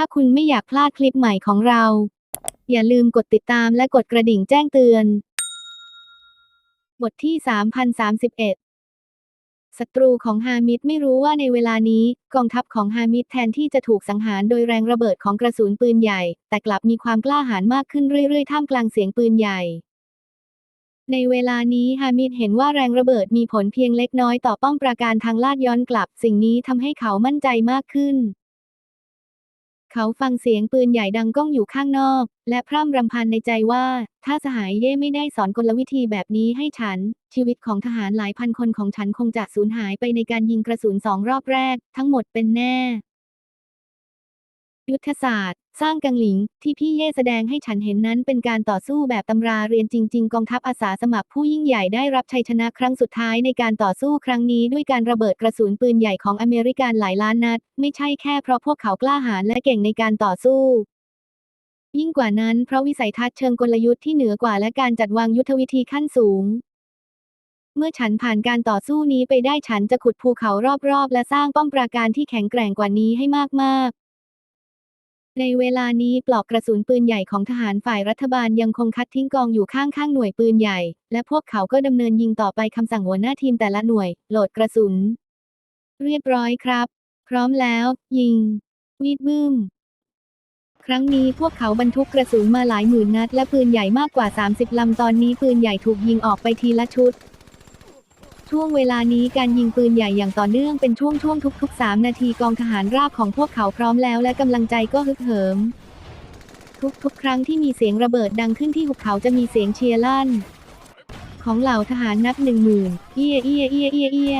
ถ้าคุณไม่อยากพลาดคลิปใหม่ของเรา อย่าลืมกดติดตามและกดกระดิ่งแจ้งเตือน บทที่ 3031 ศัตรูของฮามิดไม่รู้ว่าในเวลานี้ กองทัพของฮามิดแทนที่จะถูกสังหารโดยแรงระเบิดของกระสุนปืนใหญ่ แต่กลับมีความกล้าหาญมากขึ้นเรื่อยๆ ท่ามกลางเสียงปืนใหญ่ในเวลานี้ฮามิดเห็นว่าแรงระเบิดมีผลเพียงเล็กน้อยต่อป้อมปราการทางลาดย้อนกลับ สิ่งนี้ทำให้เขามั่นใจมากขึ้น เขาฟังเสียงปืนใหญ่ดังก้องอยู่ข้างนอก และพร่ำรำพันในใจว่า ถ้าสหายเย่ไม่ได้สอนกลวิธีแบบนี้ให้ฉัน ชีวิตของทหารหลายพันคนของฉันคงจะสูญหายไปในการยิงกระสุนสองรอบแรก ทั้งหมดเป็นแน่ ยุทธศาสตร์ สร้างกังหลิง ที่พี่เย่แสดงให้ฉันเห็นนั้นเป็นการต่อสู้แบบตำราเรียนจริง ๆ กองทัพอาสาสมัครผู้ยิ่งใหญ่ได้รับชัยชนะครั้งสุดท้ายในการต่อสู้ครั้งนี้ด้วยการระเบิดกระสุนปืนใหญ่ของอเมริกันหลายล้านนัด ไม่ใช่แค่เพราะพวกเขากล้าหาญและเก่งในการต่อสู้ยิ่งกว่านั้นเพราะวิสัยทัศน์เชิงกลยุทธ์ที่เหนือกว่าและการจัดวางยุทธวิธีขั้นสูง เมื่อฉันผ่านการต่อสู้นี้ไปได้ฉันจะขุดภูเขารอบๆ และสร้างป้อมปราการที่แข็งแกร่งกว่านี้ให้มากๆ ในเวลานี้ปลอกกระสุนปืนใหญ่ของทหารฝ่ายรัฐบาลยังคงคัดทิ้งกองอยู่ข้างๆหน่วยปืนใหญ่ และพวกเขาก็ดำเนินยิงต่อไปคำสั่งหัวหน้าทีมแต่ละหน่วย โหลดกระสุน เรียบร้อยครับ พร้อมแล้ว ยิงวีดบึ้มครั้งนี้พวกเขาบรรทุกกระสุนมาหลายหมื่นนัดและปืนใหญ่มากกว่า 30 ลำตอนนี้ปืนใหญ่ถูกยิงออกไปทีละชุด ช่วงเวลานี้การยิงปืนใหญ่อย่างต่อเนื่องเป็นช่วงๆทุก ๆ 3 นาทีกองทหารราบของพวกเขาพร้อมแล้วและกำลังใจก็ฮึกเหิม ทุกๆ ครั้งที่มีเสียงระเบิดดังขึ้นที่หุบเขาจะมีเสียงเชียร์ลั่น ของเหล่าทหารนับหนึ่งหมื่นเอียเอียเอียเอียเอีย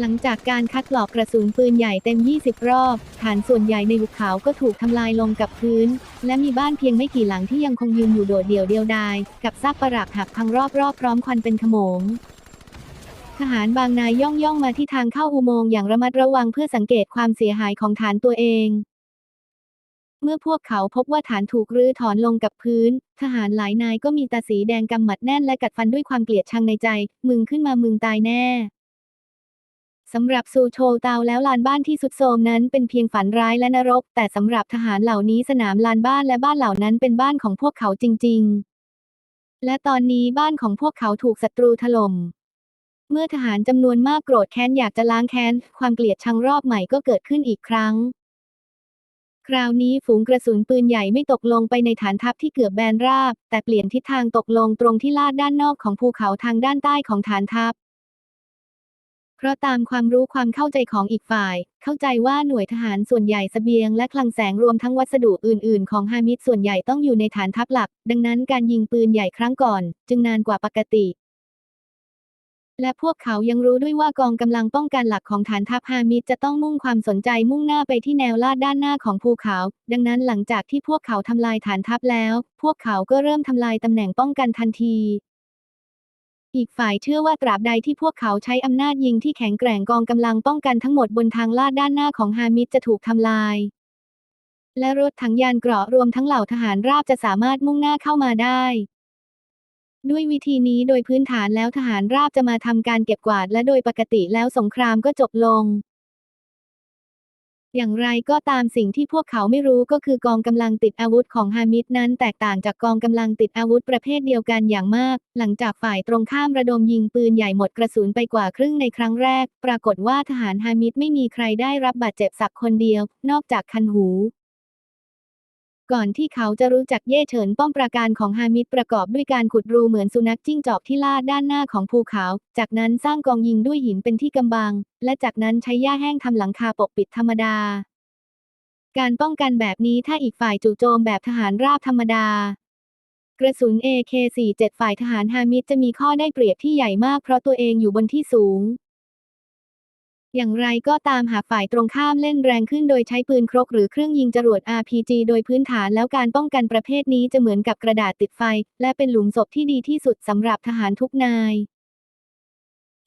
หลังจากการคัดหลอกกระสุนปืนใหญ่เต็ม 20 รอบ ฐานส่วนใหญ่ในหุบเขาก็ถูกทำลายลงกับพื้น และมีบ้านเพียงไม่กี่หลังที่ยังคงยืนอยู่โดดเดี่ยวเดียวดาย กับซากปรักหักพังรอบๆ พร้อมควันเป็นขโมง ทหารบางนายย่องย่องมาที่ทางเข้าอุโมงค์อย่างระมัดระวังเพื่อสังเกตความเสียหายของฐานตัวเอง เมื่อพวกเขาพบว่าฐานถูกรื้อถอนลงกับพื้น ทหารหลายนายก็มีตาสีแดงกำหมัดแน่นและกัดฟันด้วยความเกลียดชังในใจ มึงขึ้นมามึงตายแน่ สำหรับซูโชเตาแล้วลานบ้านที่สุดโทมนั้นเป็นเพียงฝันร้ายและนรก แต่สำหรับทหารเหล่านี้สนามลานบ้านและบ้านเหล่านั้นเป็นบ้านของพวกเขาจริง ๆ และตอนนี้บ้านของพวกเขาถูกศัตรูถล่ม เมื่อทหารจำนวนมากโกรธแค้นอยากจะล้างแค้น ความเกลียดชังรอบใหม่ก็เกิดขึ้นอีกครั้ง คราวนี้ฝูงกระสุนปืนใหญ่ไม่ตกลงไปในฐานทัพที่เกือบแบนราบ แต่เปลี่ยนทิศทางตกลงตรงที่ลาดด้านนอกของภูเขาทางด้านใต้ของฐานทัพ เพราะตามความรู้ความเข้าใจของอีกฝ่าย เข้าใจว่าหน่วยทหารส่วนใหญ่เสบียงและคลังแสงรวมทั้งวัสดุอื่น ๆ ของฮามิดส่วนใหญ่ต้องอยู่ในฐานทัพหลัก ดังนั้นการยิงปืนใหญ่ครั้งก่อน จึงนานกว่าปกติ และพวกเขายังรู้ด้วยว่ากองกำลังป้องกันหลักของฐานทัพฮามิดจะต้องมุ่งความสนใจมุ่งหน้าไปที่แนวลาดด้านหน้าของภูเขา ดังนั้นหลังจากที่พวกเขาทำลายฐานทัพแล้ว พวกเขาก็เริ่มทำลายตำแหน่งป้องกันทันที อีกฝ่ายเชื่อว่าตราบใดที่พวกเขาใช้อำนาจยิงที่แข็งแกร่งกองกำลังป้องกันทั้งหมดบนทางลาดด้านหน้าของฮามิดจะถูกทำลาย และรถถังยานเกราะรวมทั้งเหล่าทหารราบจะสามารถมุ่งหน้าเข้ามาได้ ด้วยวิธีนี้โดยพื้นฐานแล้วทหารราบจะมาทำการเก็บกวาดและโดยปกติแล้วสงครามก็จบลง อย่างไรก็ตามสิ่งที่พวกเขาไม่รู้ก็คือกองกำลังติดอาวุธของฮามิดนั้นแตกต่างจากกองกำลังติดอาวุธประเภทเดียวกันอย่างมาก หลังจากฝ่ายตรงข้ามระดมยิงปืนใหญ่หมดกระสุนไปกว่าครึ่งในครั้งแรก ปรากฏว่าทหารฮามิดไม่มีใครได้รับบาดเจ็บสักคนเดียว นอกจากคันหู ก่อนที่เขาจะรู้จักเย่เฉินป้อมปราการของฮามิดประกอบด้วยการขุดรูเหมือนสุนัขจิ้งจอกที่ลาดด้านหน้าของภูเขา จากนั้นสร้างกองยิงด้วยหินเป็นที่กำบัง และจากนั้นใช้หญ้าแห้งทำหลังคาปกปิดธรรมดา การป้องกันแบบนี้ถ้าอีกฝ่ายจู่โจมแบบทหารราบธรรมดา กระสุน AK-47 ฝ่ายทหารฮามิดจะมีข้อได้เปรียบที่ใหญ่มากเพราะตัวเองอยู่บนที่สูง อย่างไรก็ตามหากฝ่ายตรงข้ามเล่นแรงขึ้นโดยใช้ปืนครกหรือเครื่องยิงจรวด RPG โดยพื้นฐานแล้วการป้องกันประเภทนี้จะเหมือนกับกระดาษติดไฟ และเป็นหลุมศพที่ดีที่สุดสำหรับทหารทุกนาย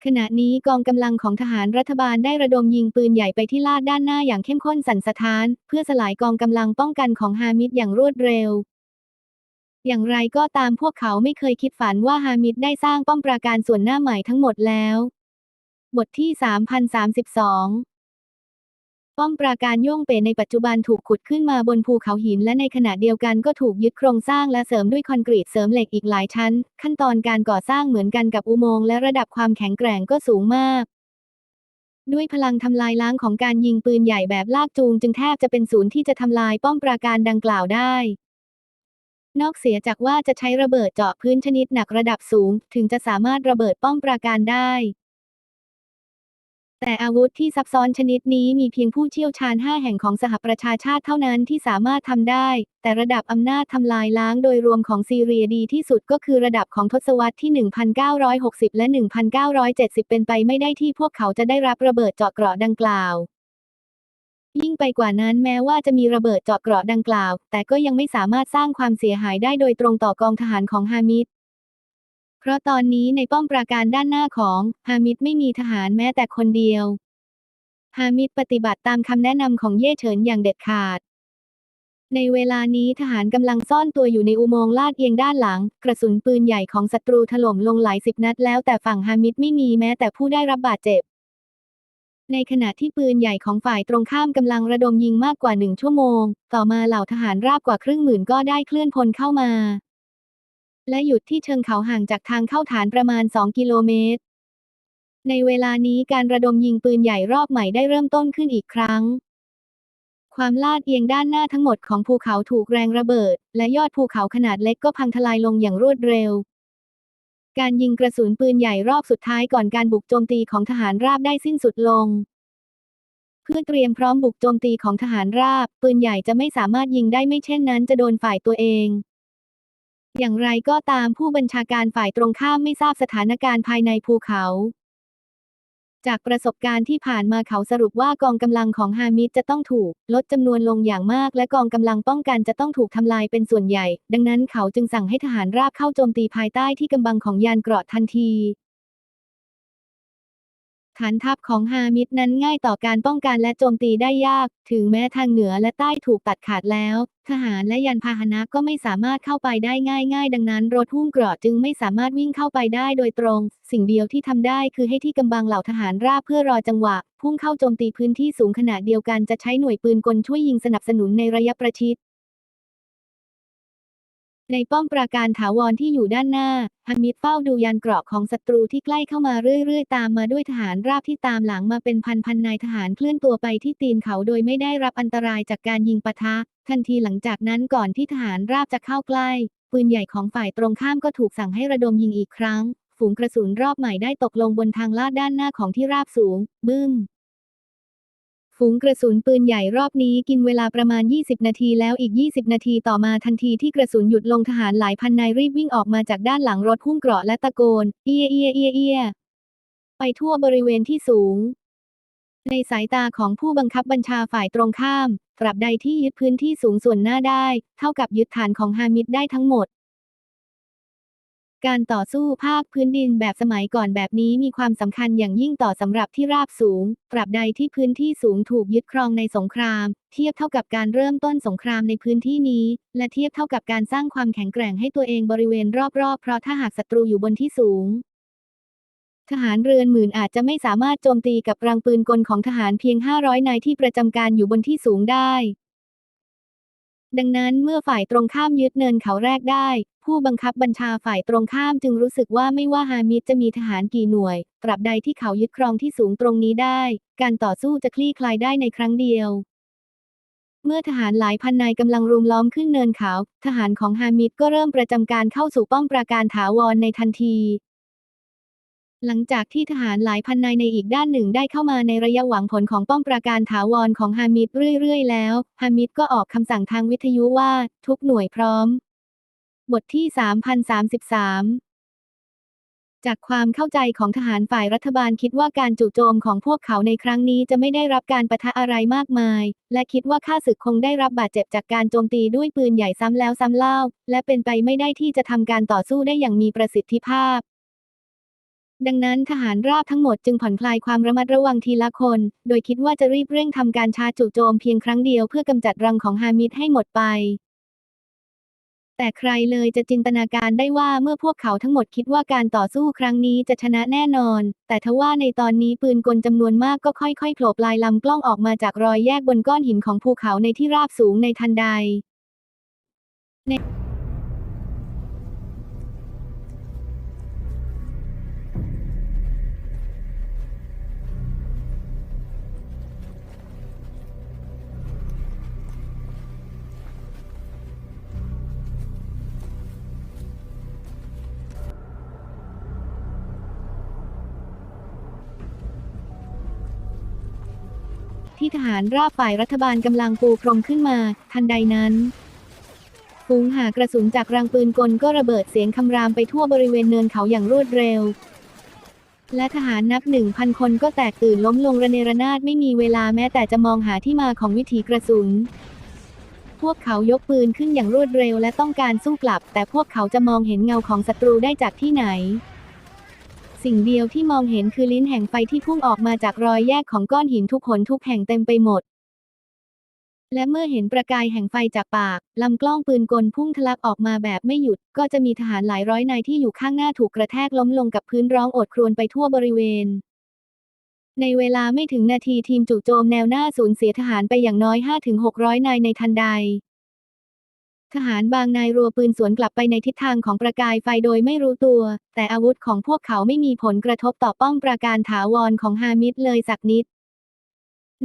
ขณะนี้กองกำลังของทหารรัฐบาลได้ระดมยิงปืนใหญ่ไปที่ลาดด้านหน้าอย่างเข้มข้นสั่นสะท้าน เพื่อสลายกองกำลังป้องกันของฮามิดอย่างรวดเร็วอย่างไรก็ตามพวกเขาไม่เคยคิดฝันว่าฮามิดได้สร้างป้อมปราการส่วนหน้าใหม่ทั้งหมดแล้ว บทที่ 3032 ป้อมปราการโย่งเป๋ในปัจจุบันถูกขุดขึ้นมาบนภูเขาหิน และในขณะเดียวกันก็ถูกยึดโครงสร้างและเสริมด้วยคอนกรีตเสริมเหล็กอีกหลายชั้น ขั้นตอนการก่อสร้างเหมือนกันกับอุโมงค์และระดับความแข็งแกร่งก็สูงมาก ด้วยพลังทำลายล้างของการยิงปืนใหญ่แบบลากจูง จึงแทบจะเป็นศูนย์ที่จะทำลายป้อมปราการดังกล่าวได้นอกเสียจากว่าจะใช้ระเบิดเจาะพื้นชนิดหนักระดับสูง ถึงจะสามารถระเบิดป้อมปราการได้ แต่อาวุธที่ซับซ้อนชนิดนี้มีเพียงผู้เชี่ยวชาญ 5 แห่งของสหประชาชาติเท่านั้นที่สามารถทำได้ แต่ระดับอำนาจทำลายล้างโดยรวมของซีเรียดีที่สุดก็คือระดับของทศวรรษที่ 1960 และ 1970 เป็นไปไม่ได้ที่พวกเขาจะได้รับระเบิดเจาะเกราะดังกล่าวยิ่งไปกว่านั้นแม้ว่าจะมีระเบิดเจาะเกราะดังกล่าว แต่ก็ยังไม่สามารถสร้างความเสียหายได้โดยตรงต่อกองทหารของฮามิด ราะตอนนี้ในป้อมปราการด้านหน้าของฮามิดไม่มีทหารแม้แต่คนเดียว ฮามิดปฏิบัติตามคำแนะนำของเย่เฉินอย่างเด็ดขาด ในเวลานี้ทหารกำลังซ่อนตัวอยู่ในอุโมงค์ลาดเอียงด้านหลัง กระสุนปืนใหญ่ของศัตรูถล่มลงหลายสิบนัดแล้วแต่ฝั่งฮามิดไม่มีแม้แต่ผู้ได้รับบาดเจ็บ ในขณะที่ปืนใหญ่ของฝ่ายตรงข้ามกำลังระดมยิงมากกว่าหนึ่งชั่วโมง ต่อมาเหล่าทหารราบกว่าครึ่งหมื่นก็ได้เคลื่อนพลเข้ามา และหยุดที่เชิงเขาห่างจากทางเข้าฐานประมาณ 2 กิโลเมตร ในเวลานี้การระดมยิงปืนใหญ่รอบใหม่ได้เริ่มต้นขึ้นอีกครั้ง ความลาดเอียงด้านหน้าทั้งหมดของภูเขาถูกแรงระเบิด และยอดภูเขาขนาดเล็กก็พังทลายลงอย่างรวดเร็ว การยิงกระสุนปืนใหญ่รอบสุดท้ายก่อนการบุกโจมตีของทหารราบได้สิ้นสุดลงเพื่อเตรียมพร้อมบุกโจมตีของทหารราบ ปืนใหญ่จะไม่สามารถยิงได้ไม่เช่นนั้นจะโดนฝ่ายตัวเอง อย่างไรก็ตามผู้บัญชาการฝ่ายตรงข้ามไม่ทราบสถานการณ์ภายในภูเขา จากประสบการณ์ที่ผ่านมาเขาสรุปว่ากองกำลังของฮามิดจะต้องถูก ลดจำนวนลงอย่างมาก และกองกำลังป้องกันจะต้องถูกทำลายเป็นส่วนใหญ่ ดังนั้นเขาจึงสั่งให้ทหารราบเข้าโจมตีภายใต้ที่กำบังของยานเกราะทันที ฐานทัพของฮามิดนั้นง่ายต่อการป้องกันและโจมตีได้ยาก ถึงแม้ทางเหนือและใต้ถูกตัดขาดแล้ว ทหารและยานพาหนะก็ไม่สามารถเข้าไปได้ง่ายๆ ดังนั้น รถหุ้มเกราะจึงไม่สามารถวิ่งเข้าไปได้โดยตรง สิ่งเดียวที่ทำได้คือให้ที่กำบังเหล่าทหารราบเพื่อรอจังหวะ พุ่งเข้าโจมตีพื้นที่สูงขณะเดียวกันจะใช้หน่วยปืนกลช่วยยิงสนับสนุนในระยะประชิด ในป้อมปราการถาวรที่อยู่ด้านหน้าฮามิดเฝ้าดูยานเกราะของศัตรูที่ใกล้เข้ามาเรื่อยๆ ตามมาด้วยทหารราบที่ตามหลังมาเป็นพันๆนายทหารเคลื่อนตัวไปที่ตีนเขาโดยไม่ได้รับอันตรายจากการยิงปะทะ ทันทีหลังจากนั้นก่อนที่ทหารราบจะเข้าใกล้ ปืนใหญ่ของฝ่ายตรงข้ามก็ถูกสั่งให้ระดมยิงอีกครั้ง ฝูงกระสุนรอบใหม่ได้ตกลงบนทางลาดด้านหน้าของที่ราบสูง บึ้ม ฝูงกระสุนปืนใหญ่รอบนี้กินเวลาประมาณ 20 นาทีแล้วอีก 20 นาทีต่อมาทันทีที่กระสุนหยุดลงทหารหลายพันนายรีบวิ่งออกมาจากด้านหลังรถหุ้มเกราะและตะโกน เอียเอียเอียเอียไปทั่วบริเวณที่สูง ในสายตาของผู้บังคับบัญชาฝ่ายตรงข้าม ตราบใดที่ยึดพื้นที่สูงส่วนหน้าได้ เท่ากับยึดฐานของฮามิดได้ทั้งหมด การต่อสู้ภาคพื้นดินแบบสมัยก่อนแบบนี้มีความสำคัญอย่างยิ่งต่อสำหรับที่ราบสูงตราบใดที่พื้นที่สูงถูกยึดครองในสงคราม เทียบเท่ากับการเริ่มต้นสงครามในพื้นที่นี้ และเทียบเท่ากับการสร้างความแข็งแกร่งให้ตัวเองบริเวณรอบๆ เพราะถ้าหากศัตรูอยู่บนที่สูง ทหารเรือนหมื่นอาจจะไม่สามารถโจมตีกับรังปืนกลของทหารเพียง 500 นายที่ประจำการอยู่บนที่สูงได้ ดังนั้นเมื่อฝ่ายตรงข้ามยึดเนินเขาแรกได้ ผู้บังคับบัญชาฝ่ายตรงข้ามจึงรู้สึกว่าไม่ว่าฮามิดจะมีทหารกี่หน่วย ตราบใดที่เขายึดครองที่สูงตรงนี้ได้ การต่อสู้จะคลี่คลายได้ในครั้งเดียว เมื่อทหารหลายพันนายกำลังรุมล้อมขึ้นเนินเขา ทหารของฮามิดก็เริ่มประจำการเข้าสู่ป้อมปราการถาวรในทันที หลังจากที่ทหารหลายพันนายในอีกด้านหนึ่งได้เข้ามาในระยะหวังผลของป้อมปราการถาวรของฮามิดเรื่อยๆ แล้วฮามิดก็ออกคำสั่งทางวิทยุว่า ทุกหน่วยพร้อม บทที่ 3033จากความเข้าใจของทหารฝ่ายรัฐบาลคิดว่าการจู่โจมของพวกเขาในครั้งนี้จะไม่ได้รับการปะทะอะไรมากมาย และคิดว่าข้าศึกคงได้รับบาดเจ็บจากการโจมตีด้วยปืนใหญ่ซ้ำแล้วซ้ำเล่า และเป็นไปไม่ได้ที่จะทำการต่อสู้ได้อย่างมีประสิทธิภาพ ดังนั้นทหารราบทั้งหมดจึงผ่อนคลายความระมัดระวังทีละคน โดยคิดว่าจะรีบเร่งทำการชาจจู่โจมเพียงครั้งเดียวเพื่อกำจัดรังของฮามิดให้หมดไป แต่ใครเลยจะจินตนาการได้ว่าเมื่อพวกเขาทั้งหมดคิดว่าการต่อสู้ครั้งนี้จะชนะแน่นอน แต่ทว่าในตอนนี้ปืนกลจำนวนมากก็ค่อยๆโผล่ปลายลำกล้องออกมาจากรอยแยกบนก้อนหินของภูเขาในที่ราบสูงในทันใด ที่ทหารราบฝ่ายรัฐบาลกำลังปูพรมขึ้นมา ทันใดนั้นฝูงหากระสุนจากรังปืนกลก็ระเบิดเสียงคำรามไปทั่วบริเวณเนินเขาอย่างรวดเร็ว และทหารนับหนึ่งพันคนก็แตกตื่นล้มลงระเนระนาดไม่มีเวลาแม้แต่จะมองหาที่มาของวิถีกระสุน พวกเขายกปืนขึ้นอย่างรวดเร็วและต้องการสู้กลับ แต่พวกเขาจะมองเห็นเงาของศัตรูได้จากที่ไหน สิ่งเดียวที่มองเห็นคือลิ้นแห่งไฟที่พุ่งออกมาจากรอยแยกของก้อนหินทุกหนทุกแห่งเต็มไปหมด และเมื่อเห็นประกายแห่งไฟจากปากลำกล้องปืนกลพุ่งทะลักออกมาแบบไม่หยุด ก็จะมีทหารหลายร้อยนายที่อยู่ข้างหน้าถูกกระแทกล้มลงกับพื้นร้องโอดครวญไปทั่วบริเวณในเวลาไม่ถึงนาทีทีมจู่โจมแนวหน้าสูญเสียทหารไปอย่างน้อย 5-600 นายในทันใด ทหารบางนายรัวปืนสวนกลับไปในทิศทางของประกายไฟโดยไม่รู้ตัว แต่อาวุธของพวกเขาไม่มีผลกระทบต่อป้อมปราการถาวรของฮามิดเลยสักนิด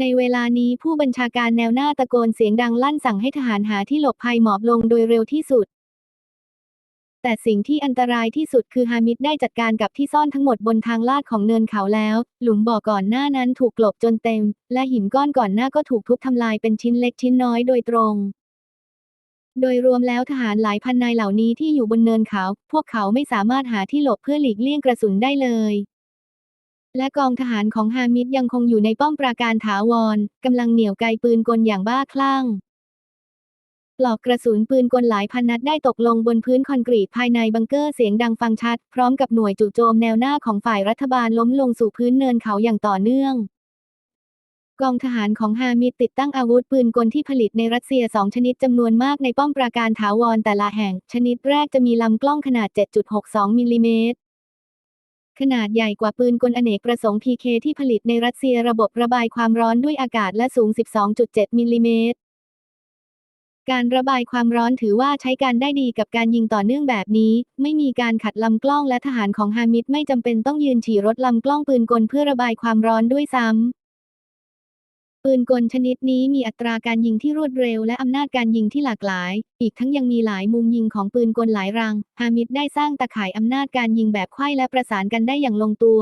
ในเวลานี้ผู้บัญชาการแนวหน้าตะโกนเสียงดังลั่นสั่งให้ทหารหาที่หลบภัยหมอบลงโดยเร็วที่สุด แต่สิ่งที่อันตรายที่สุดคือฮามิดได้จัดการกับที่ซ่อนทั้งหมดบนทางลาดของเนินเขาแล้ว หลุมบ่อก่อนหน้านั้นถูกกลบจนเต็ม และหินก้อนก่อนหน้าก็ถูกทุบทำลายเป็นชิ้นเล็กชิ้นน้อยโดยตรง โดยรวมแล้วทหารหลายพันนายเหล่านี้ที่อยู่บนเนินเขา พวกเขาไม่สามารถหาที่หลบเพื่อหลีกเลี่ยงกระสุนได้เลย และกองทหารของฮามิดยังคงอยู่ในป้อมปราการถาวรกำลังเหนี่ยวไกปืนกลอย่างบ้าคลั่ง ปลอกกระสุนปืนกลหลายพันนัดได้ตกลงบนพื้นคอนกรีตภายในบังเกอร์เสียงดังฟังชัด พร้อมกับหน่วยจู่โจมแนวหน้าของฝ่ายรัฐบาลล้มลงสู่พื้นเนินเขาอย่างต่อเนื่อง กองทหารของฮามิดติดตั้งอาวุธปืนกลที่ผลิตในรัสเซียสองชนิดจำนวนมากในป้อมปราการถาวรแต่ละแห่ง ชนิดแรกจะมีลำกล้องขนาด 7.62 มิลลิเมตรขนาดใหญ่กว่าปืนกลอเนกประสงค์ PK ที่ผลิตในรัสเซียระบบระบายความร้อนด้วยอากาศและสูง 12.7 มิลลิเมตร การระบายความร้อนถือว่าใช้การได้ดีกับการยิงต่อเนื่องแบบนี้ ไม่มีการขัดลำกล้องและทหารของฮามิดไม่จำเป็นต้องยืนฉี่รถลำกล้องปืนกลเพื่อระบายความร้อนด้วยซ้ำ ปืนกลชนิดนี้มีอัตราการยิงที่รวดเร็วและอำนาจการยิงที่หลากหลาย อีกทั้งยังมีหลายมุมยิงของปืนกลหลายรัง ฮามิดได้สร้างตะข่ายอำนาจการยิงแบบไขว้และประสานกันได้อย่างลงตัว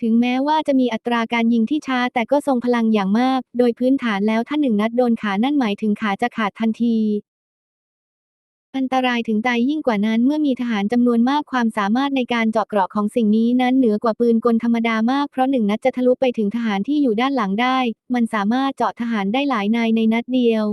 ถึงแม้ว่าจะมีอัตราการยิงที่ช้าแต่ก็ทรงพลังอย่างมาก โดยพื้นฐานแล้วถ้าหนึ่งนัดโดนขานั่นหมายถึงขาจะขาดทันที อันตรายถึงตายยิ่งกว่านั้นเมื่อมีทหารจำนวนมากความสามารถในการเจาะเกราะของสิ่งนี้นั้นเหนือกว่าปืนกลธรรมดามากเพราะหนึ่งนัดจะทะลุไปถึงทหารที่อยู่ด้านหลังได้ มันสามารถเจาะทหารได้หลายนายในนัดเดียว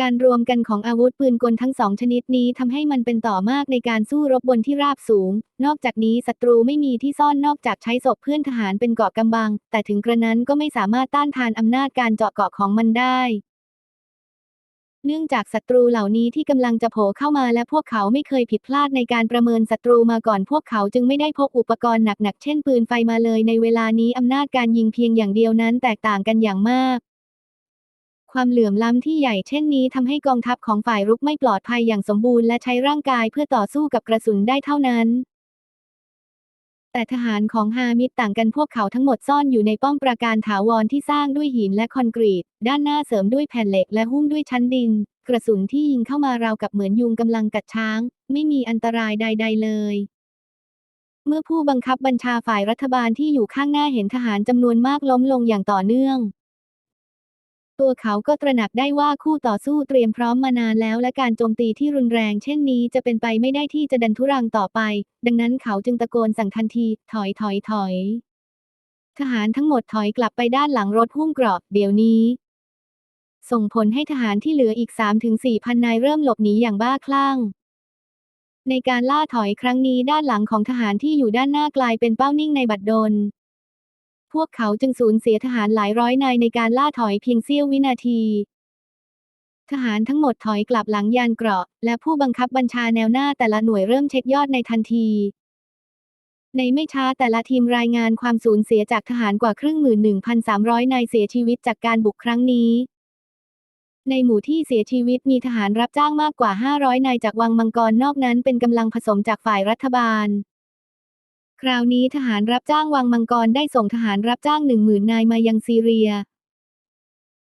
การรวมกันของอาวุธปืนกลทั้งสองชนิดนี้ทำให้มันเป็นต่อมากในการสู้รบบนที่ราบสูง นอกจากนี้ศัตรูไม่มีที่ซ่อนนอกจากใช้ศพเพื่อนทหารเป็นเกาะกำบัง แต่ถึงกระนั้นก็ไม่สามารถต้านทานอำนาจการเจาะเกราะของมันได้ เนื่องจากศัตรูเหล่านี้ที่กำลังจะโผล่เข้ามาและพวกเขาไม่เคยผิดพลาดในการประเมินศัตรูมาก่อนพวกเขาจึงไม่ได้พกอุปกรณ์หนักๆ เช่นปืนไฟมาเลยในเวลานี้อำนาจการยิงเพียงอย่างเดียวนั้นแตกต่างกันอย่างมาก ความเหลื่อมล้ำที่ใหญ่เช่นนี้ทำให้กองทัพของฝ่ายรุกไม่ปลอดภัยอย่างสมบูรณ์และใช้ร่างกายเพื่อต่อสู้กับกระสุนได้เท่านั้น แต่ทหารของฮามิดต่างกันพวกเขาทั้งหมดซ่อนอยู่ในป้อมปราการถาวรที่สร้างด้วยหินและคอนกรีต ด้านหน้าเสริมด้วยแผ่นเหล็กและหุ้มด้วยชั้นดิน กระสุนที่ยิงเข้ามาราวกับเหมือนยุงกำลังกัดช้าง ไม่มีอันตรายใด ๆ เลย เมื่อผู้บังคับบัญชาฝ่ายรัฐบาลที่อยู่ข้างหน้าเห็นทหารจำนวนมากล้มลงอย่างต่อเนื่อง ตัวเขาก็ตระหนักได้ว่าคู่ต่อสู้เตรียมพร้อมมานานแล้ว และการโจมตีที่รุนแรงเช่นนี้จะเป็นไปไม่ได้ที่จะดันทุรังต่อไป ดังนั้นเขาจึงตะโกนสั่งทันที ถอยถอยถอย ทหารทั้งหมดถอยกลับไปด้านหลังรถหุ้มเกราะเดี๋ยวนี้ ส่งผลให้ทหารที่เหลืออีก 3-4พันนายเริ่มหลบหนีอย่างบ้าคลั่งในการล่าถอยครั้งนี้ด้านหลังของทหารที่อยู่ด้านหน้ากลายเป็นเป้านิ่งในบัดดล พวกเขาจึงสูญเสียทหารหลายร้อยนายในการล่าถอยเพียงเสี้ยววินาที ทหารทั้งหมดถอยกลับหลังยานเกราะ และผู้บังคับบัญชาแนวหน้าแต่ละหน่วยเริ่มเช็คยอดในทันที ในไม่ช้าแต่ละทีมรายงานความสูญเสียจากทหารกว่าครึ่งหมื่นหนึ่งพันสามร้อยนายเสียชีวิตจากการบุกครั้งนี้ในหมู่ที่เสียชีวิตมีทหารรับจ้างมากกว่า 500 นายจากวังมังกรนอกนั้นเป็นกำลังผสมจากฝ่ายรัฐบาล คราวนี้ทหารรับจ้างวังมังกรได้ส่งทหารรับจ้างหนึ่งหมื่นนายมายังซีเรีย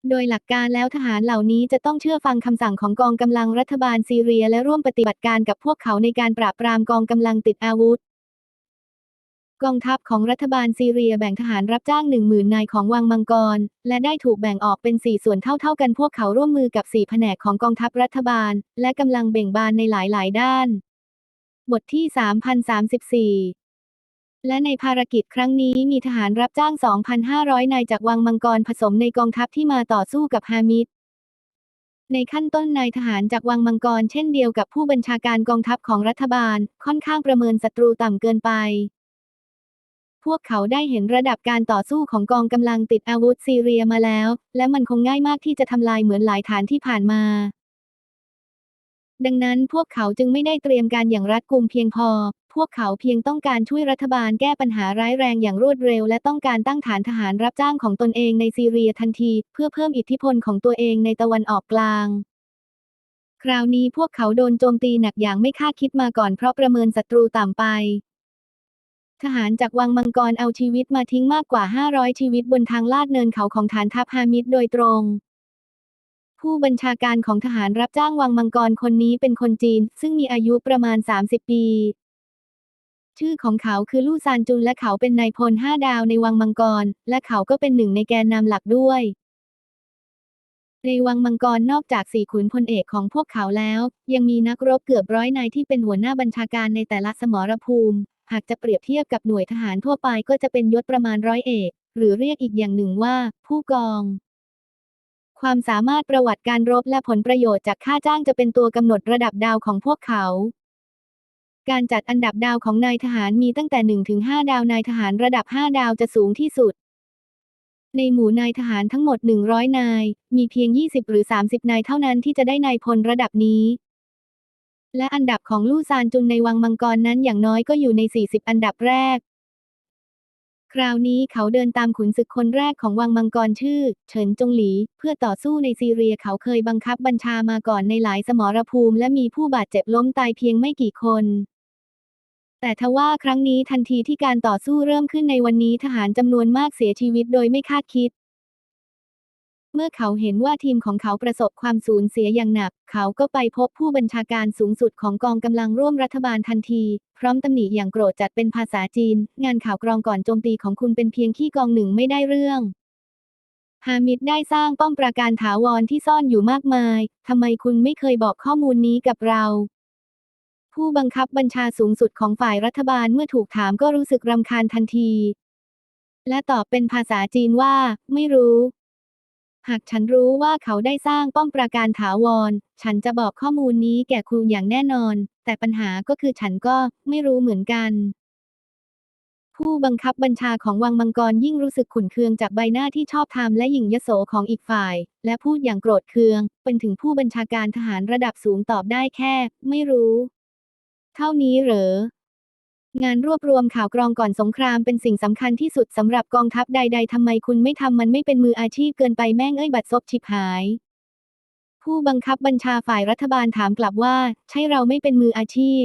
โดยหลักการแล้วทหารเหล่านี้จะต้องเชื่อฟังคำสั่งของกองกำลังรัฐบาลซีเรียและร่วมปฏิบัติการกับพวกเขาในการปราบปรามกองกำลังติดอาวุธ กองทัพของรัฐบาลซีเรียแบ่งทหารรับจ้างหนึ่งหมื่นนายของวังมังกร และได้ถูกแบ่งออกเป็นสี่ส่วนเท่าๆกันพวกเขาร่วมมือกับสี่แผนกของกองทัพรัฐบาล และกำลังเบ่งบานในหลายๆ ด้าน บทที่ 3034 และในภารกิจครั้งนี้มีทหารรับจ้าง 2,500 นายจากวังมังกรผสมในกองทัพที่มาต่อสู้กับฮามิด ในขั้นต้นนายทหารจากวังมังกรเช่นเดียวกับผู้บัญชาการกองทัพของรัฐบาล ค่อนข้างประเมินศัตรูต่ำเกินไป พวกเขาได้เห็นระดับการต่อสู้ของกองกำลังติดอาวุธซีเรียมาแล้ว และมันคงง่ายมากที่จะทำลายเหมือนหลายฐานที่ผ่านมาดังนั้นพวกเขาจึงไม่ได้เตรียมการอย่างรัดกุมเพียงพอ พวกเขาเพียงต้องการช่วยรัฐบาลแก้ปัญหาร้ายแรงอย่างรวดเร็ว และต้องการตั้งฐานทหารรับจ้างของตนเองในซีเรียทันที เพื่อเพิ่มอิทธิพลของตัวเองในตะวันออกกลาง คราวนี้พวกเขาโดนโจมตีหนักอย่างไม่คาดคิดมาก่อนเพราะประเมินศัตรูต่ำไปทหารจากวังมังกรเอาชีวิตมาทิ้งมากกว่า 500 ชีวิตบนทางลาดเนินเขาของฐานทัพฮามิดโดยตรง ผู้บัญชาการของทหารรับจ้างวังมังกรคนนี้เป็นคนจีน ซึ่งมีอายุประมาณ 30 ปี ชื่อของเขาคือลู่ซานจุนและเขาเป็นนายพลห้าดาวในวังมังกร และเขาก็เป็นหนึ่งในแกนนำหลักด้วย ในวังมังกรนอกจากสี่ขุนพลเอกของพวกเขาแล้ว ยังมีนักรบเกือบร้อยนายที่เป็นหัวหน้าบัญชาการในแต่ละสมรภูมิ หากจะเปรียบเทียบกับหน่วยทหารทั่วไปก็จะเป็นยศประมาณร้อยเอก หรือเรียกอีกอย่างหนึ่งว่า ผู้กองความสามารถประวัติการรบและผลประโยชน์จากค่าจ้างจะเป็นตัวกำหนดระดับดาวของพวกเขา การจัดอันดับดาวของนายทหารมีตั้งแต่1ถึง5ดาวนายทหารระดับ 5 ดาวจะสูงที่สุด ในหมู่นายทหารทั้งหมด 100 นาย มีเพียง 20 หรือ 30 นายเท่านั้นที่จะได้นายพลระดับนี้ และอันดับของลู่ซานจุนในวังมังกรนั้นอย่างน้อยก็อยู่ใน 40 อันดับแรก คราวนี้เขาเดินตามขุนศึกคนแรกของวังมังกรชื่อ เฉินจงหลี เพื่อต่อสู้ในซีเรียเขาเคยบังคับบัญชามาก่อนในหลายสมรภูมิ และมีผู้บาดเจ็บล้มตายเพียงไม่กี่คน แต่ทว่าครั้งนี้ทันทีที่การต่อสู้เริ่มขึ้นในวันนี้ทหารจำนวนมากเสียชีวิตโดยไม่คาดคิด เมื่อเขาเห็นว่าทีมของเขาประสบความสูญเสียอย่างหนัก เขาก็ไปพบผู้บัญชาการสูงสุดของกองกำลังร่วมรัฐบาลทันที พร้อมตำหนิอย่างโกรธจัดเป็นภาษาจีน งานข่าวกรองก่อนโจมตีของคุณเป็นเพียงขี้กองหนึ่งไม่ได้เรื่องฮามิดได้สร้างป้อมปราการถาวรที่ซ่อนอยู่มากมาย ทำไมคุณไม่เคยบอกข้อมูลนี้กับเรา ผู้บังคับบัญชาสูงสุดของฝ่ายรัฐบาลเมื่อถูกถามก็รู้สึกรำคาญทันที และตอบเป็นภาษาจีนว่า ไม่รู้ หากฉันรู้ว่าเขาได้สร้างป้อมปราการถาวร ฉันจะบอกข้อมูลนี้แก่คุณอย่างแน่นอน แต่ปัญหาก็คือฉันก็ไม่รู้เหมือนกันผู้บังคับบัญชาของวังมังกรยิ่งรู้สึกขุนเคืองจากใบหน้าที่ชอบธรรมและหยิ่งยโสของอีกฝ่าย และพูดอย่างโกรธเคือง เป็นถึงผู้บัญชาการทหารระดับสูงตอบได้แค่ ไม่รู้ เท่านี้เหรองานรวบรวมข่าวกรองก่อนสงครามเป็นสิ่งสำคัญที่สุดสำหรับกองทัพใด ๆทำไมคุณไม่ทำมันไม่เป็นมืออาชีพเกินไปแม่งเอ้ยบัดซบชิบหาย ผู้บังคับบัญชาฝ่ายรัฐบาลถามกลับว่า ใช่เราไม่เป็นมืออาชีพ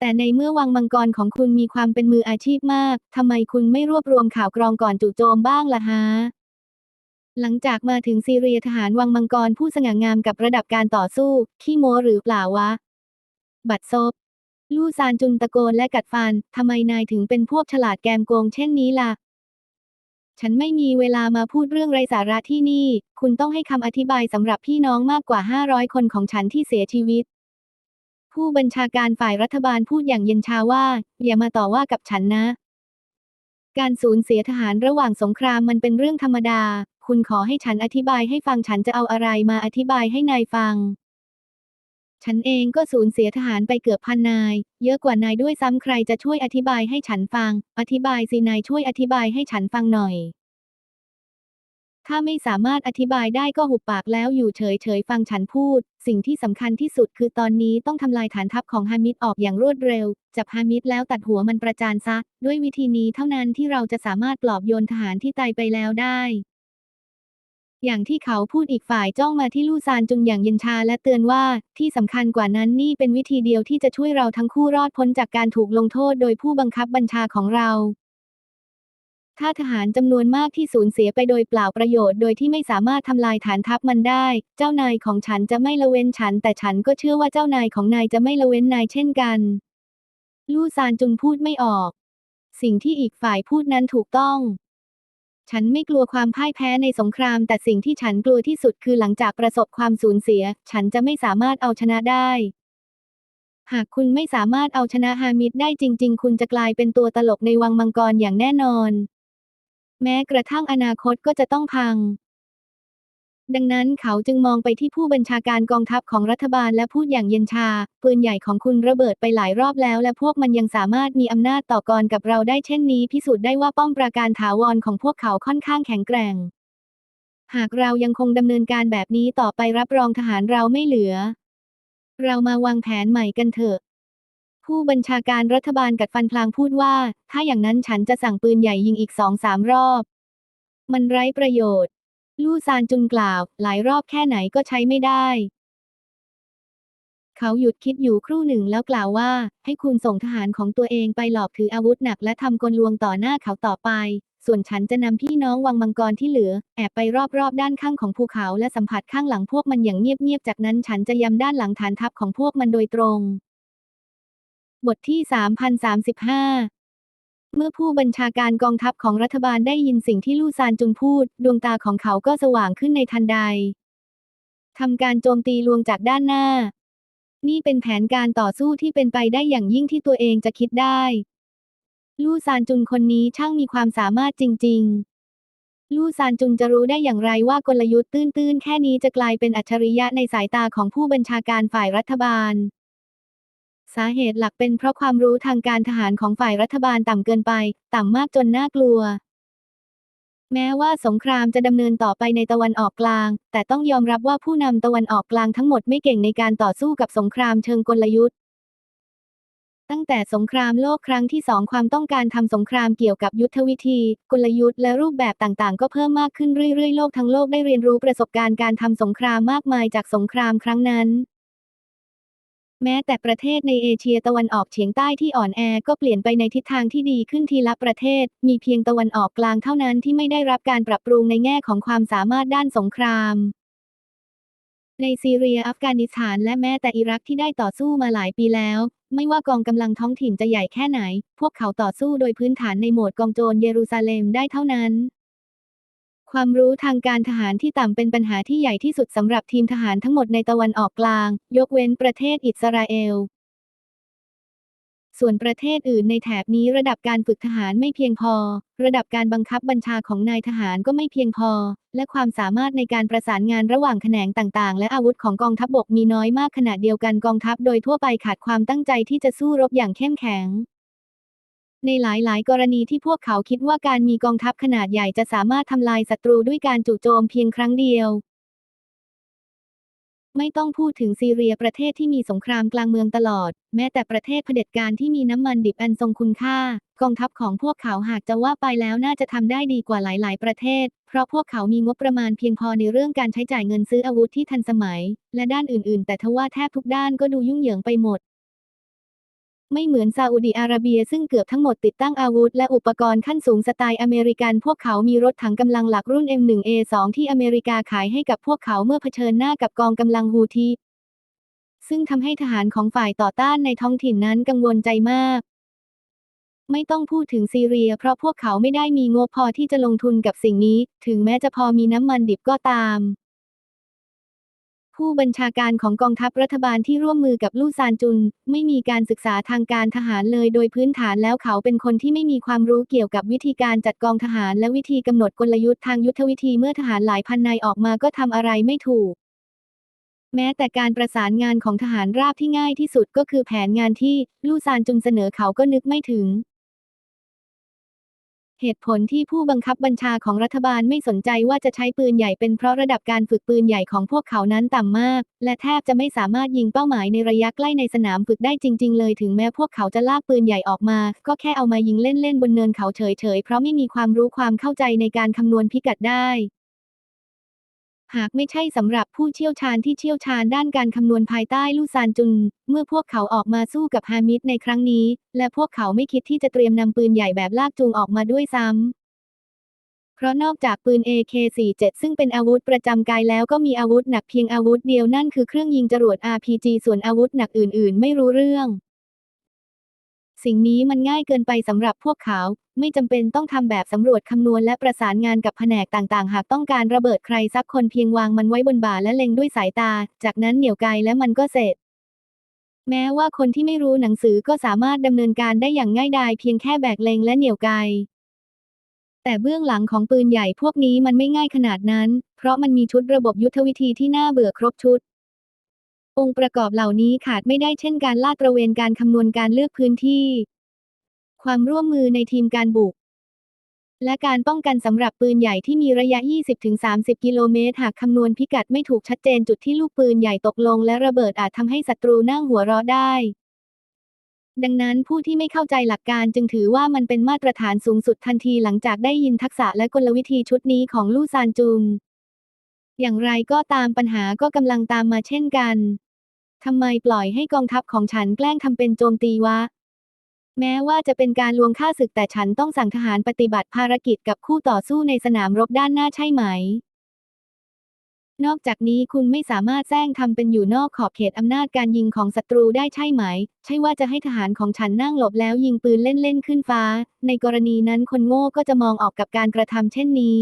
แต่ในเมื่อวังมังกรของคุณมีความเป็นมืออาชีพมากทำไมคุณไม่รวบรวมข่าวกรองก่อนจู่โจมบ้างล่ะฮะหลังจากมาถึงซีเรียทหารวังมังกรผู้สง่างามกับระดับการต่อสู้ขี้โม้หรือเปล่าวะ บัดซบ ลู่ซานจุนตะโกนและกัดฟัน ทำไมนายถึงเป็นพวกฉลาดแกมโกงเช่นนี้ล่ะ ฉันไม่มีเวลามาพูดเรื่องไร้สาระที่นี่ คุณต้องให้คำอธิบายสำหรับพี่น้องมากกว่า 500 คนของฉันที่เสียชีวิต ผู้บัญชาการฝ่ายรัฐบาลพูดอย่างเย็นชาว่า อย่ามาต่อว่ากับฉันนะ การสูญเสียทหารระหว่างสงครามมันเป็นเรื่องธรรมดา คุณขอให้ฉันอธิบายให้ฟังฉันจะเอาอะไรมาอธิบายให้นายฟัง ฉันเองก็สูญเสียทหารไปเกือบพันนาย เยอะกว่านายด้วยซ้ำใครจะช่วยอธิบายให้ฉันฟัง อธิบายสินายช่วยอธิบายให้ฉันฟังหน่อย ถ้าไม่สามารถอธิบายได้ก็หุบปากแล้วอยู่เฉยๆฟังฉันพูด สิ่งที่สำคัญที่สุดคือตอนนี้ต้องทำลายฐานทัพของฮามิดออกอย่างรวดเร็ว จับฮามิดแล้วตัดหัวมันประจานซะ ด้วยวิธีนี้เท่านั้นที่เราจะสามารถปลอบโยนทหารที่ตายไปแล้วได้ อย่างที่เขาพูดอีกฝ่ายจ้องมาที่ลู่ซานจุนอย่างเย็นชาและเตือนว่า ที่สำคัญกว่านั้นนี่เป็นวิธีเดียวที่จะช่วยเราทั้งคู่รอดพ้นจากการถูกลงโทษโดยผู้บังคับบัญชาของเรา ถ้าทหารจำนวนมากที่สูญเสียไปโดยเปล่าประโยชน์โดยที่ไม่สามารถทำลายฐานทัพมันได้ เจ้านายของฉันจะไม่ละเว้นฉัน แต่ฉันก็เชื่อว่าเจ้านายของนายจะไม่ละเว้นนายเช่นกัน ลู่ซานจุนพูดไม่ออก สิ่งที่อีกฝ่ายพูดนั้นถูกต้อง ฉันไม่กลัวความพ่ายแพ้ในสงคราม แต่สิ่งที่ฉันกลัวที่สุดคือหลังจากประสบความสูญเสีย ฉันจะไม่สามารถเอาชนะได้ หากคุณไม่สามารถเอาชนะฮามิดได้จริง ๆ คุณจะกลายเป็นตัวตลกในวังมังกรอย่างแน่นอน แม้กระทั่งอนาคตก็จะต้องพัง ดังนั้นเขาจึงมองไปที่ผู้บัญชาการกองทัพของรัฐบาลและพูดอย่างเย็นชา ปืนใหญ่ของคุณระเบิดไปหลายรอบแล้ว และพวกมันยังสามารถมีอำนาจต่อกรกับเราได้เช่นนี้ พิสูจน์ได้ว่าป้อมปราการถาวรของพวกเขาค่อนข้างแข็งแกร่ง หากเรายังคงดำเนินการแบบนี้ต่อไปรับรองทหารเราไม่เหลือ เรามาวางแผนใหม่กันเถอะผู้บัญชาการรัฐบาลกัดฟันพลางพูดว่า ถ้าอย่างนั้นฉันจะสั่งปืนใหญ่ยิงอีกสองสามรอบ มันไร้ประโยชน์ ลู่ซานจุนกล่าว หลายรอบแค่ไหนก็ใช้ไม่ได้ เขาหยุดคิดอยู่ครู่หนึ่งแล้วกล่าวว่า ให้คุณส่งทหารของตัวเองไปหลอกถืออาวุธหนักและทำกลลวงต่อหน้าเขาต่อไป ส่วนฉันจะนำพี่น้องวังมังกรที่เหลือ แอบไปรอบๆด้านข้างของภูเขาและสัมผัสข้างหลังพวกมันอย่างเงียบๆจากนั้นฉันจะยำด้านหลังฐานทัพของพวกมันโดยตรง บทที่ 3035 เมื่อผู้บัญชาการกองทัพของรัฐบาลได้ยินสิ่งที่ลู่ซานจุนพูด ดวงตาของเขาก็สว่างขึ้นในทันใดทำการโจมตีลวงจากด้านหน้า นี่เป็นแผนการต่อสู้ที่เป็นไปได้อย่างยิ่งที่ตัวเองจะคิดได้ ลู่ซานจุนคนนี้ช่างมีความสามารถจริง ๆ ลู่ซานจุนจะรู้ได้อย่างไรว่ากลยุทธ์ตื้นๆ แค่นี้จะกลายเป็นอัจฉริยะในสายตาของผู้บัญชาการฝ่ายรัฐบาล สาเหตุหลักเป็นเพราะความรู้ทางการทหารของฝ่ายรัฐบาลต่ำเกินไป ต่ำมากจนน่ากลัว แม้ว่าสงครามจะดำเนินต่อไปในตะวันออกกลาง แต่ต้องยอมรับว่าผู้นำตะวันออกกลางทั้งหมดไม่เก่งในการต่อสู้กับสงครามเชิงกลยุทธ์ตั้งแต่สงครามโลกครั้งที่สองความต้องการทำสงครามเกี่ยวกับยุทธวิธี กลยุทธ์และรูปแบบต่างๆ ก็เพิ่มมากขึ้นเรื่อยๆ โลกทั้งโลกได้เรียนรู้ประสบการณ์การทำสงครามมากมายจากสงครามครั้งนั้น แม้แต่ประเทศในเอเชียตะวันออกเฉียงใต้ที่อ่อนแอก็เปลี่ยนไปในทิศทางที่ดีขึ้นทีละประเทศ มีเพียงตะวันออกกลางเท่านั้นที่ไม่ได้รับการปรับปรุงในแง่ของความสามารถด้านสงครามในซีเรียอัฟกานิสถานและแม้แต่อิรักที่ได้ต่อสู้มาหลายปีแล้ว ไม่ว่ากองกำลังท้องถิ่นจะใหญ่แค่ไหน พวกเขาต่อสู้โดยพื้นฐานในโหมดกองโจรเยรูซาเล็มได้เท่านั้น ความรู้ทางการทหารที่ต่ำเป็นปัญหาที่ใหญ่ที่สุดสำหรับทีมทหารทั้งหมดในตะวันออกกลาง ยกเว้นประเทศอิสราเอล ส่วนประเทศอื่นในแถบนี้ระดับการฝึกทหารไม่เพียงพอ ระดับการบังคับบัญชาของนายทหารก็ไม่เพียงพอ และความสามารถในการประสานงานระหว่างแขนงต่างๆ และอาวุธของกองทัพบกมีน้อยมากขณะเดียวกันกองทัพโดยทั่วไปขาดความตั้งใจที่จะสู้รบอย่างเข้มแข็ง ในหลายๆ กรณีที่พวกเขาคิดว่าการมีกองทัพขนาดใหญ่จะสามารถทำลายศัตรูด้วยการจู่โจมเพียงครั้งเดียว ไม่ต้องพูดถึงซีเรียประเทศที่มีสงครามกลางเมืองตลอด แม้แต่ประเทศเผด็จการที่มีน้ำมันดิบอันทรงคุณค่า กองทัพของพวกเขาหากจะว่าไปแล้วน่าจะทำได้ดีกว่าหลาย ๆ ประเทศ เพราะพวกเขามีงบประมาณเพียงพอในเรื่องการใช้จ่ายเงินซื้ออาวุธที่ทันสมัย และด้านอื่น ๆ แต่ทว่าแทบทุกด้านก็ดูยุ่งเหยิงไปหมด ไม่เหมือนซาอุดิอาระเบียซึ่งเกือบทั้งหมดติดตั้งอาวุธและอุปกรณ์ขั้นสูงสไตล์อเมริกันพวกเขามีรถถังกำลังหลักรุ่น M1A2 ที่อเมริกาขายให้กับพวกเขาเมื่อเผชิญหน้ากับกองกำลังฮูธีซึ่งทำให้ทหารของฝ่ายต่อต้านในท้องถิ่นนั้นกังวลใจมาก ไม่ต้องพูดถึงซีเรีย เพราะพวกเขาไม่ได้มีงบพอที่จะลงทุนกับสิ่งนี้ ถึงแม้จะพอมีน้ำมันดิบก็ตาม ผู้บัญชาการของกองทัพรัฐบาลที่ร่วมมือกับลู่ซานจุน ไม่มีการศึกษาทางการทหารเลยโดยพื้นฐานแล้วเขาเป็นคนที่ไม่มีความรู้เกี่ยวกับวิธีการจัดกองทหารและวิธีกำหนดกลยุทธ์ทางยุทธวิธีเมื่อทหารหลายพันนายออกมาก็ทำอะไรไม่ถูก แม้แต่การประสานงานของทหารราบที่ง่ายที่สุดก็คือแผนงานที่ลู่ซานจุนเสนอเขาก็นึกไม่ถึง เหตุผลที่ผู้บังคับบัญชาของรัฐบาลไม่สนใจว่าจะใช้ปืนใหญ่เป็นเพราะระดับการฝึกปืนใหญ่ของพวกเขานั้นต่ำมาก และแทบจะไม่สามารถยิงเป้าหมายในระยะใกล้ในสนามฝึกได้จริง ๆ เลยถึงแม้พวกเขาจะลากปืนใหญ่ออกมา ก็แค่เอามายิงเล่นๆบนเนินเขาเฉยๆเพราะไม่มีความรู้ความเข้าใจในการคำนวณพิกัดได้ หากไม่ใช่สำหรับผู้เชี่ยวชาญที่เชี่ยวชาญด้านการคำนวณภายใต้ลู่ซานจุน เมื่อพวกเขาออกมาสู้กับฮามิดในครั้งนี้ และพวกเขาไม่คิดที่จะเตรียมนำปืนใหญ่แบบลากจูงออกมาด้วยซ้ำ เพราะนอกจากปืน AK-47 ซึ่งเป็นอาวุธประจำกายแล้วก็มีอาวุธหนักเพียงอาวุธเดียวนั่นคือเครื่องยิงจรวด RPG ส่วนอาวุธหนักอื่น ๆ ไม่รู้เรื่อง สิ่งนี้มันง่ายเกินไปสำหรับพวกเขา ไม่จำเป็นต้องทำแบบสำรวจคำนวณและประสานงานกับแผนกต่างๆ หากต้องการระเบิดใครสักคนเพียงวางมันไว้บนบ่าและเล็งด้วยสายตา จากนั้นเหนี่ยวไกและมันก็เสร็จ แม้ว่าคนที่ไม่รู้หนังสือก็สามารถดำเนินการได้อย่างง่ายดายเพียงแค่แบกเล็งและเหนี่ยวไกแต่เบื้องหลังของปืนใหญ่พวกนี้มันไม่ง่ายขนาดนั้น เพราะมันมีชุดระบบยุทธวิธีที่น่าเบื่อครบชุด องค์ประกอบเหล่านี้ขาดไม่ได้เช่นการลาดตระเวนการคำนวณการเลือกพื้นที่ ความร่วมมือในทีมการบุก และการป้องกันสำหรับปืนใหญ่ที่มีระยะ 20-30 กิโลเมตร หากคำนวณพิกัดไม่ถูกชัดเจนจุดที่ลูกปืนใหญ่ตกลงและระเบิดอาจทำให้ศัตรูนั่งหัวเราะได้ ดังนั้นผู้ที่ไม่เข้าใจหลักการจึงถือว่ามันเป็นมาตรฐานสูงสุดทันทีหลังจากได้ยินทักษะและกลวิธีชุดนี้ของลู่ซานจุงอย่างไรก็ตามปัญหาก็กำลังตามมาเช่นกัน ทำไมปล่อยให้กองทัพของฉันแกล้งทำเป็นโจมตีวะ แม้ว่าจะเป็นการลวงฆ่าศึกแต่ฉันต้องสั่งทหารปฏิบัติภารกิจกับคู่ต่อสู้ในสนามรบด้านหน้าใช่ไหม นอกจากนี้คุณไม่สามารถแซงทำเป็นอยู่นอกขอบเขตอำนาจการยิงของศัตรูได้ใช่ไหม ใช่ว่าจะให้ทหารของฉันนั่งหลบแล้วยิงปืนเล่นๆขึ้นฟ้า ในกรณีนั้นคนโง่ก็จะมองออกกับการกระทำเช่นนี้